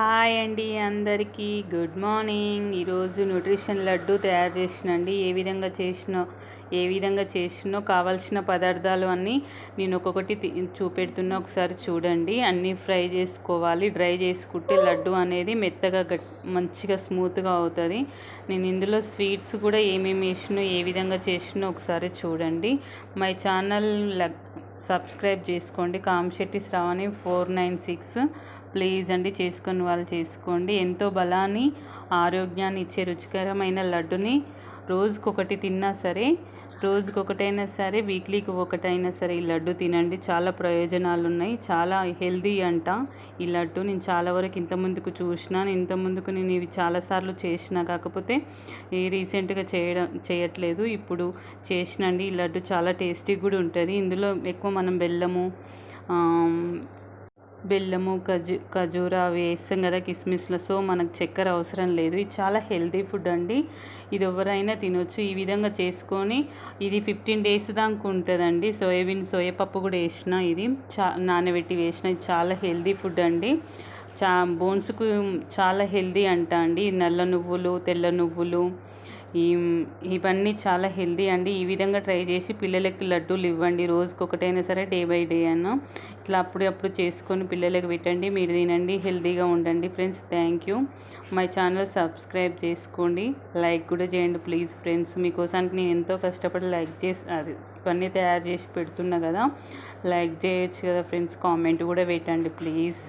Hi అండి అందరికీ. Good morning. ఈరోజు న్యూట్రిషన్ లడ్డు తయారు చేసినండి. ఏ విధంగా చేసినో ఏ విధంగా చేసినో కావాల్సిన పదార్థాలు అన్నీ నేను ఒక్కొక్కటి చూపెడుతున్నా. ఒకసారి చూడండి. అన్నీ ఫ్రై చేసుకోవాలి. డ్రై చేసుకుంటే లడ్డు అనేది మెత్తగా గట్ మంచిగా స్మూత్గా అవుతుంది. నేను ఇందులో స్వీట్స్ కూడా ఏమేమి వేసినో ఏ విధంగా చేసినో ఒకసారి చూడండి. మై ఛానల్ సబ్స్క్రైబ్ చేసుకోండి. Kamasetti Sravani four nine six. Please అండి చేసుకుని వాళ్ళు చేసుకోండి. ఎంతో బలాన్ని ఆరోగ్యాన్ని ఇచ్చే రుచికరమైన లడ్డుని రోజుకొకటి తిన్నా సరే రోజుకొకటైనా సరే వీక్లీకి ఒకటైనా సరే ఈ లడ్డు తినండి. చాలా ప్రయోజనాలు ఉన్నాయి చాలా హెల్దీ అంట ఈ లడ్డు. నేను చాలా వరకు ఇంత ముందుకు చూసినాను ఇంత ముందుకు నేను ఇవి చాలాసార్లు చేసిన. కాకపోతే ఈ రీసెంట్గా చేయడం చేయట్లేదు. ఇప్పుడు చేసినండి. ఈ లడ్డు చాలా టేస్టీ కూడా ఉంటుంది. ఇందులో ఎక్కువ మనం బెల్లము బెల్లము ఖజూ ఖజూర అవి వేస్తాం కదా కిస్మిస్లో. సో మనకు చక్కెర అవసరం లేదు. ఇది చాలా హెల్తీ ఫుడ్ అండి. ఇది ఎవరైనా తినొచ్చు. ఈ విధంగా చేసుకొని ఇది ఫిఫ్టీన్ డేస్ దాకా ఉంటుందండి. సోయాబీన్ సోయాపప్పు కూడా వేసిన ఇది చా నానబెట్టి వేసిన ఇది చాలా హెల్దీ ఫుడ్ అండి. చా బోన్స్కు చాలా హెల్దీ అంట అండి. నల్ల నువ్వులు తెల్ల నువ్వులు ఈ ఇవన్నీ చాలా హెల్దీ అండి. ఈ విధంగా ట్రై చేసి పిల్లలకి లడ్డూలు ఇవ్వండి. రోజుకి ఒకటైనా సరే డే బై డే అన్న ఇట్లా అప్పుడప్పుడు చేసుకొని పిల్లలకు పెట్టండి. మీరు తినండి హెల్దీగా ఉండండి. Friends thank you. My channel subscribe చేసుకోండి. లైక్ కూడా చేయండి ప్లీజ్ ఫ్రెండ్స్. మీకోసానికి నేను ఎంతో కష్టపడి లైక్ చేసి అది ఇవన్నీ తయారు చేసి పెడుతున్నా కదా. లైక్ చేయొచ్చు కదా ఫ్రెండ్స్. కామెంట్ కూడా పెట్టండి ప్లీజ్.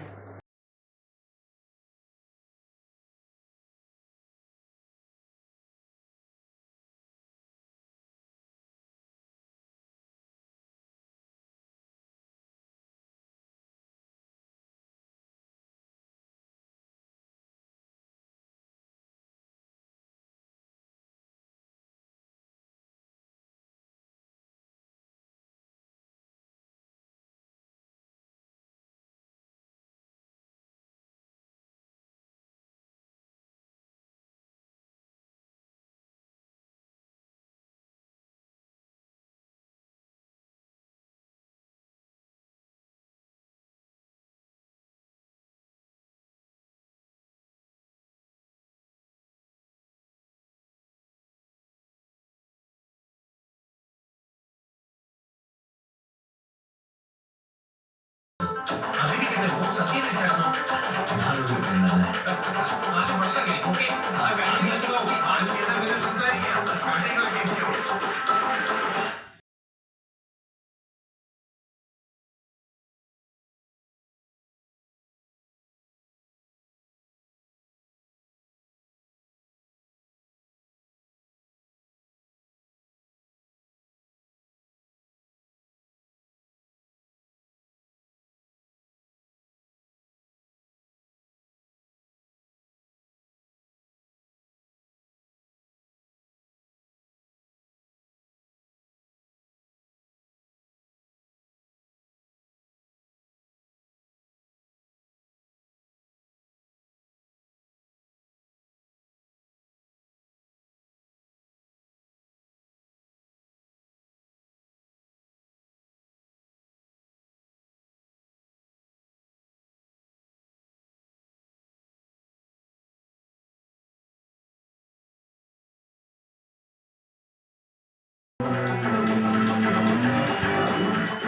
Thank.